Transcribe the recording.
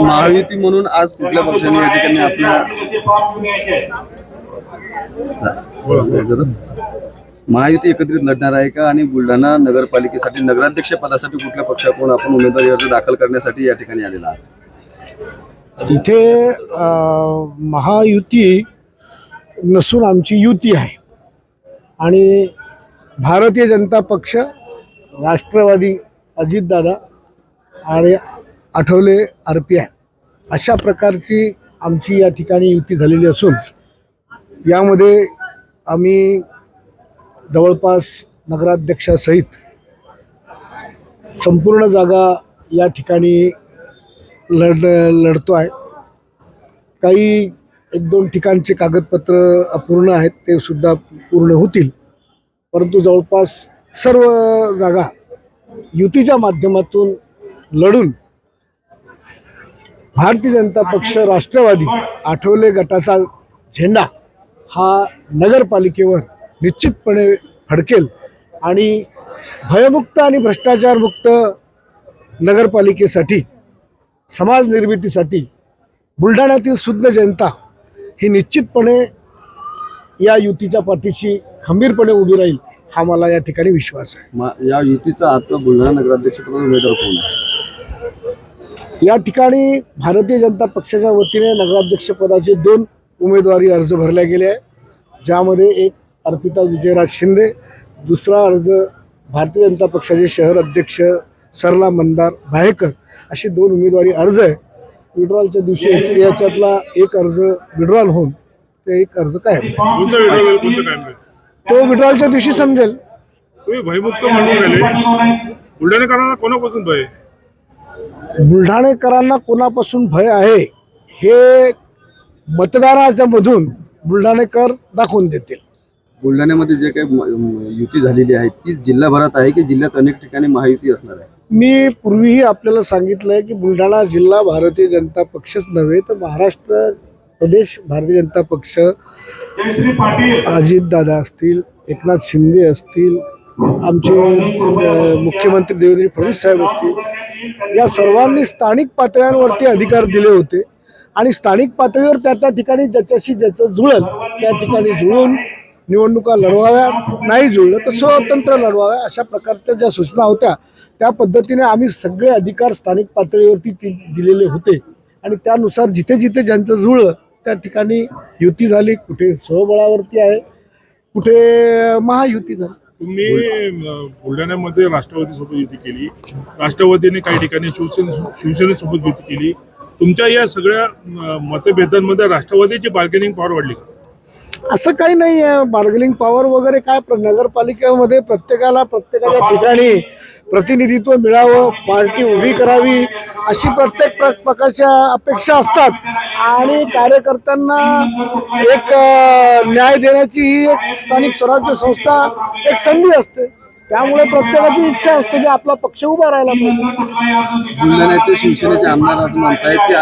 महायुती म्हणून आज कुठल्या पक्षाने या ठिकाणी आपल्या महायुती एकत्रित लढणार आहे का आणि बुलढाणा नगरपालिकेसाठी नगराध्यक्ष पदासाठी कुठल्या पक्षाकडून आपण उमेदवारी अर्ज दाखल करण्यासाठी या ठिकाणी आलेला आहात? इथे महायुती नसून आमची युती आहे. आणि भारतीय जनता पक्ष राष्ट्रवादी अजितदादा आणि आठवले आर पी आय अशा प्रकारची आमची या ठिकाणी युती झालेली असून यामध्ये आम्ही जवळपास नगराध्यक्षासहित संपूर्ण जागा या ठिकाणी लढ लढतो आहे काही एक दोन ठिकाणचे कागदपत्र अपूर्ण आहेत ते सुद्धा पूर्ण होतील. परंतु जवळपास सर्व जागा युतीच्या माध्यमातून लढून भारतीय जनता पक्ष राष्ट्रवादी आठवले गटाचा झेंडा हा नगरपालिकेवर निश्चितपणे फडकेल आणि भयमुक्त आणि भ्रष्टाचारमुक्त नगरपालिकेसाठी समाज निर्मितीसाठी बुलढाण्यातील शुद्ध जनता ही निश्चितपणे या युतीच्या पाठीशी खंबीरपणे उभी राहील हा मला या ठिकाणी विश्वास आहे. मा- या युतीचा आजचा बुलढाणा नगराध्यक्षपदा उमेदवार कोण आहे? या ठिकाणी भारतीय जनता पक्षाच्या वतीने नगराध्यक्षपदाचे दोन उमेदवारी अर्ज भरले गेले आहे ज्यामध्ये एक अर्पिता विजयराज शिंदे दुसरा अर्ज भारतीय जनता पक्षाचे शहर अध्यक्ष सरला मंदार भायेकर असे दोन उमेदवारी अर्ज आहे विड्रॉलच्या दिवशी याच्या- याच्यातला एक अर्ज विड्रॉल होऊन ते एक अर्ज काय. तो विड्रॉलच्या दिवशी समजेल. तुम्ही भयमुक्त म्हणून कोणापासून भय? बुलढाणेकरांना कोणापासून भय आहे हे मतदाराच्या मधून बुलढाणेकर दाखवून देतील. बुलढाण्यामध्ये जे काही युती झालेली आहे तीच जिल्हाभरात आहे की जिल्ह्यात अनेक ठिकाणी महायुती असणार आहे? मी पूर्वीही आपल्याला सांगितलंय की बुलढाणा जिल्हा भारतीय जनता पक्षच नव्हे तर महाराष्ट्र प्रदेश भारतीय जनता पक्ष अजितदादा असतील एकनाथ शिंदे असतील आमचे मुख्यमंत्री देवेंद्र फडणवीस साहेब असतील या सर्वांनी स्थानिक पातळ्यांवरती अधिकार दिले होते. आणि स्थानिक पातळीवर त्या त्या ठिकाणी ज्याच्याशी ज्याचं जुळल त्या ठिकाणी जुळून निवडणुका लढवाव्या नाही जुळलं तर स्वतंत्र लढवाव्या अशा प्रकारच्या ज्या सूचना होत्या त्या पद्धतीने आम्ही सगळे अधिकार स्थानिक पातळीवरती दिलेले होते. आणि त्यानुसार जिथे जिथे ज्यांचं जुळलं त्या ठिकाणी युती झाली कुठे स्वबळावरती आहे कुठे महायुती झाली. तुम्ही बुलढाण्यामध्ये राष्ट्रवादी सोबत युती केली. राष्ट्रवादीने काही ठिकाणी शिवसेने शिवसेनेसोबत युती केली. तुमच्या या सगळ्या मतभेदांमध्ये राष्ट्रवादीची बार्गेनिंग पॉवर वाढली असं काही नाही आहे. बार्गेनिंग पॉवर वगैरे काय प्र- नगरपालिकेमध्ये प्रत्येकाला प्रत्येकाच्या ठिकाणी प्रतिनिधित्व मिळावं पार्टी उभी करावी अशी प्रत्येक प्र प्रकारच्या अपेक्षा असतात. आणि कार्यकर्त्यांना एक न्याय देण्याची ही एक स्थानिक स्वराज्य संस्था एक संधी असते. त्यामुळे प्रत्येकाची इच्छा असते की आपला पक्ष उभा राहायला पाहिजे. बुलढाण्याचे शिवसेनेचे आमदार असं म्हणतायत की